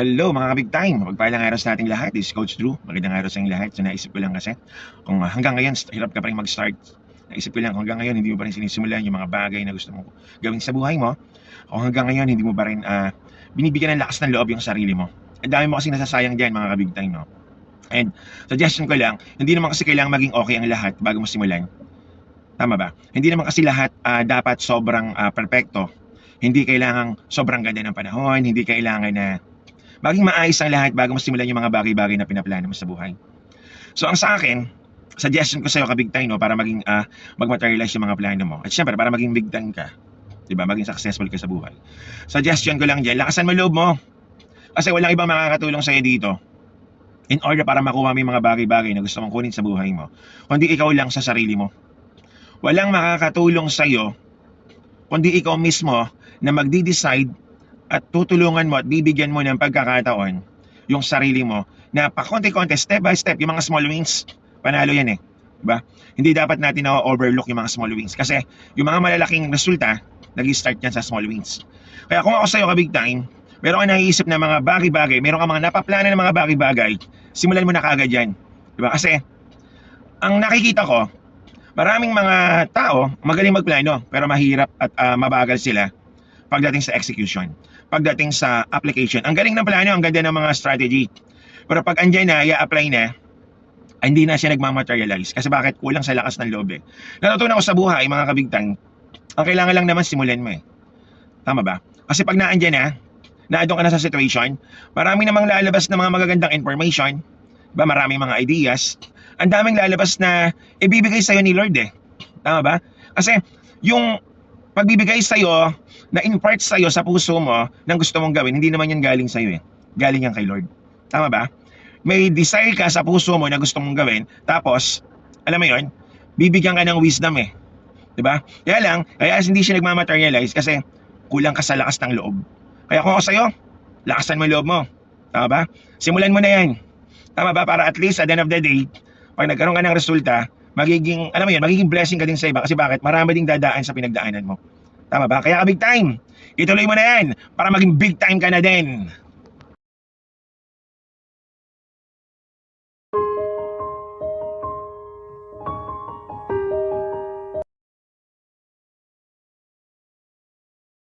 Hello mga kabig time, magpalang araw sa ating lahat. This is Coach Drew. Magandang araw sa inyong lahat. So naisip ko lang kasi, kung uh, hanggang ngayon hirap ka pa rin mag-start, naisip ko lang kung hanggang ngayon hindi mo pa rin sinisimulan yung mga bagay na gusto mo gawin sa buhay mo, kung hanggang ngayon hindi mo pa rin uh, binibigyan ng lakas ng loob yung sarili mo. Ang dami mo kasi nasasayang dyan mga kabig time, no? And suggestion ko lang, hindi naman kasi kailangan maging okay ang lahat bago mo simulan. Tama ba? Hindi naman kasi lahat uh, dapat sobrang uh, perfecto. Hindi kailangan sobrang ganda ng panahon, hindi kailangan na maging maayos ang lahat bago mo simulan yung mga bagay-bagay na pinaplano mo sa buhay. So ang sa akin, suggestion ko sa iyo kabig time no para maging uh, mag-materialize yung mga plano mo. At syempre para maging big time ka. 'Di ba? Maging successful ka sa buhay. Suggestion ko lang diyan, lakasan mo loob mo. Kasi walang ibang makakatulong sa iyo dito in order para makuha mo yung mga bagay-bagay na gusto mong kunin sa buhay mo. Kundi ikaw lang sa sarili mo. Walang makakatulong sa iyo kundi ikaw mismo na magdi-decide at tutulungan mo at bibigyan mo ng pagkakataon yung sarili mo na pakonti-konti, step by step, yung mga small wins, panalo yan eh. Diba? Hindi dapat natin na-overlook yung mga small wins. Kasi yung mga malalaking resulta, nag-start yan sa small wins. Kaya kung ako sa'yo ka big time, meron ka naiisip na mga bagay-bagay, meron ka mga napaplana ng mga bagay-bagay, simulan mo na kagad yan. Diba? Kasi, ang nakikita ko, maraming mga tao magaling magplano, pero mahirap at uh, mabagal sila pagdating sa execution pagdating sa application. Ang galing ng plano, ang ganda ng mga strategy. Pero pag andyan na, i-apply na, hindi na siya nagmamaterialize. Kasi bakit? Kulang sa lakas ng loob eh. Natutunan ko sa buhay, mga kabigtang, ang kailangan lang naman simulan mo eh. Tama ba? Kasi pag naandyan na, naadong ka na sa situation, marami namang lalabas ng mga magagandang information, ba maraming mga ideas, ang daming lalabas na ibibigay sa'yo ni Lord eh. Tama ba? Kasi yung pagbibigay sa'yo, na impart sa'yo sa puso mo ng gusto mong gawin, hindi naman yan galing sa'yo eh. Galing yan kay Lord. Tama ba? May desire ka sa puso mo na gusto mong gawin, tapos, alam mo yon bibigyan ka ng wisdom eh. 'Di ba? Kaya lang, kaya hindi siya nagmamaterialize kasi kulang ka sa lakas ng loob. Kaya kung ako sa'yo, lakasan mo yung loob mo. Tama ba? Simulan mo na yan. Tama ba? Para at least at the end of the day, pag nagkaroon ka ng resulta, magiging, alam mo yun, magiging blessing ka din sa iba. Kasi bakit? Marami ding dadaan sa pinagdaanan mo. Tama ba? Kaya ka big time. Ituloy mo na yan para maging big time ka na din.